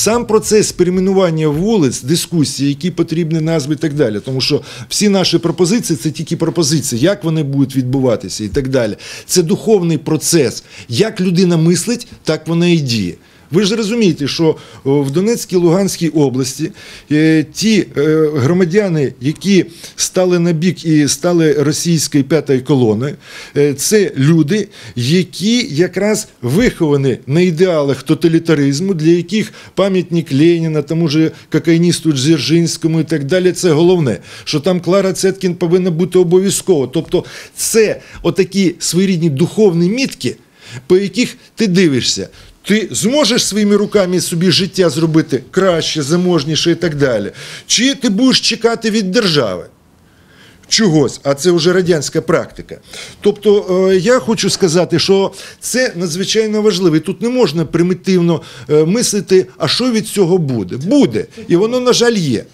сам процес перейменування вулиць, дискусії, які потрібні назви і так далі. Тому що всі наші пропозиції це тільки пропозиції, як вони будуть відбуватися і так далі. Це духовний процес. Як людина мислить, так вона і діє. Ви ж розумієте, що в Донецькій Луганській області е, ті е, громадяни, які стали на бік і стали російською п'ятою колоною, е, це люди, які якраз виховані на ідеалах тоталітаризму, для яких пам'ятник Леніна, тому же кокаїністу Дзержинському і так далі. Це головне, що там Клара Цеткін повинна бути обов'язково. Тобто, це отакі своєрідні духовні мітки, по яких ти дивишся. Ти зможеш своїми руками собі життя зробити краще, заможніше і так далі. Чи ти будеш чекати від держави? Чогось, а це вже радянська практика. Тобто е, я хочу сказати, що це надзвичайно важливо. І тут не можна примітивно е, мислити, а що від цього буде. Буде. І воно, на жаль, є.